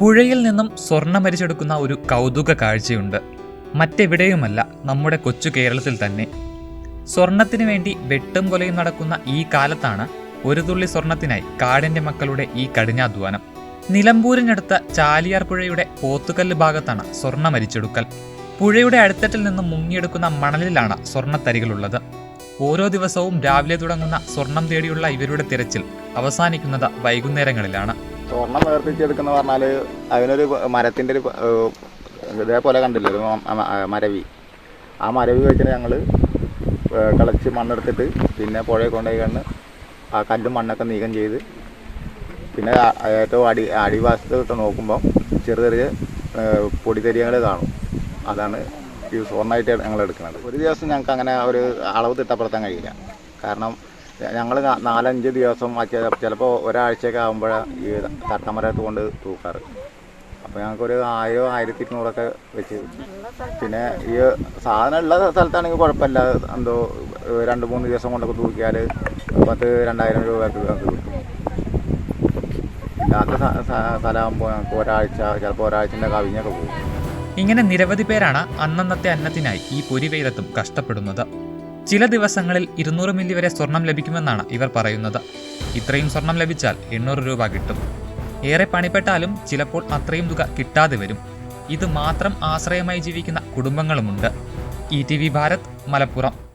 പുഴയിൽ നിന്നും സ്വർണം മരിച്ചെടുക്കുന്ന ഒരു കൗതുക കാഴ്ചയുണ്ട്. മറ്റെവിടെയുമല്ല നമ്മുടെ കൊച്ചു കേരളത്തിൽ തന്നെ. സ്വർണത്തിനു വേണ്ടി വെട്ടും കൊലയും നടക്കുന്ന ഈ കാലത്താണ് ഒരു തുള്ളി സ്വർണത്തിനായി കാടിന്റെ മക്കളുടെ ഈ കഠിനാധ്വാനം. നിലമ്പൂരിനടുത്ത ചാലിയാർ പുഴയുടെ പോത്തുകല്ല് ഭാഗത്താണ് സ്വർണം മരിച്ചെടുക്കൽ പുഴയുടെ അടുത്തട്ടിൽ നിന്നും മുങ്ങിയെടുക്കുന്ന മണലിലാണ് സ്വർണത്തരികളുള്ളത്. ഓരോ ദിവസവും രാവിലെ തുടങ്ങുന്ന സ്വർണം തേടിയുള്ള ഇവരുടെ തിരച്ചിൽ അവസാനിക്കുന്നത് വൈകുന്നേരങ്ങളിലാണ്. സ്വർണം വേർപിരിച്ചെടുക്കുന്ന പറഞ്ഞാൽ അതിനൊരു മരത്തിന്റെ ഒരു ഇതേപോലെ കണ്ടില്ലേ ഒരു മരവി. ആ മരവി വെച്ചിട്ട് ഞങ്ങൾ കളച്ച് മണ്ണെടുത്തിട്ട് പിന്നെ പുഴയിൽ കൊണ്ടുപോയി കണ്ട് ആ കല്ലും മണ്ണൊക്കെ നീക്കം ചെയ്ത് പിന്നെ ഏറ്റവും അടി അടിവാസത്തോട്ട് നോക്കുമ്പോൾ ചെറിയ ചെറിയ പൊടിതരികൾ കാണും. അതാണ് ഈ സ്വർണമായിട്ട് ഞങ്ങൾ എടുക്കുന്നത് ഒരു ദിവസം ഞങ്ങൾക്ക് അങ്ങനെ ഒരു അളവ് തിട്ടപ്പെടുത്താൻ കഴിയില്ല. കാരണം ഞങ്ങൾ നാലഞ്ച് ദിവസം ചിലപ്പോൾ ഒരാഴ്ചയൊക്കെ ആകുമ്പോഴാണ് ഈ തട്ടമരത്ത് കൊണ്ട് തൂക്കാറ്. അപ്പോൾ ഞങ്ങൾക്കൊരു ആയിരം ആയിരത്തി ഇരുന്നൂറൊക്കെ വെച്ച്. പിന്നെ ഈ സാധനം ഉള്ള സ്ഥലത്താണെങ്കിൽ കുഴപ്പമില്ല. എന്തോ രണ്ട് മൂന്ന് ദിവസം കൊണ്ടൊക്കെ തൂക്കിയാൽ പത്ത് രണ്ടായിരം രൂപയൊക്കെ കിട്ടും. ഇല്ലാത്ത സ്ഥ- സ്ഥ- സ്ഥലമാകുമ്പോൾ ഞങ്ങൾക്ക് ഒരാഴ്ച ചിലപ്പോൾ ഒരാഴ്ചന്റെ കവിഞ്ഞൊക്കെ പോകും. ഇങ്ങനെ നിരവധി പേരാണ് അന്നന്നത്തെ അന്നത്തിനായി ഈ പൊരിവെയിലത്തും കഷ്ടപ്പെടുന്നത്. ചില ദിവസങ്ങളിൽ ഇരുന്നൂറ് മില്ലി വരെ സ്വർണം ലഭിക്കുമെന്നാണ് ഇവർ പറയുന്നത്. ഇത്രയും സ്വർണം ലഭിച്ചാൽ എണ്ണൂറ് രൂപ കിട്ടും. ഏറെ പണിപ്പെട്ടാലും ചിലപ്പോൾ അത്രയും തുക കിട്ടാതെ വരും. ഇത് മാത്രം ആശ്രയമായി ജീവിക്കുന്ന കുടുംബങ്ങളുമുണ്ട്. E T V Bharat Malappuram.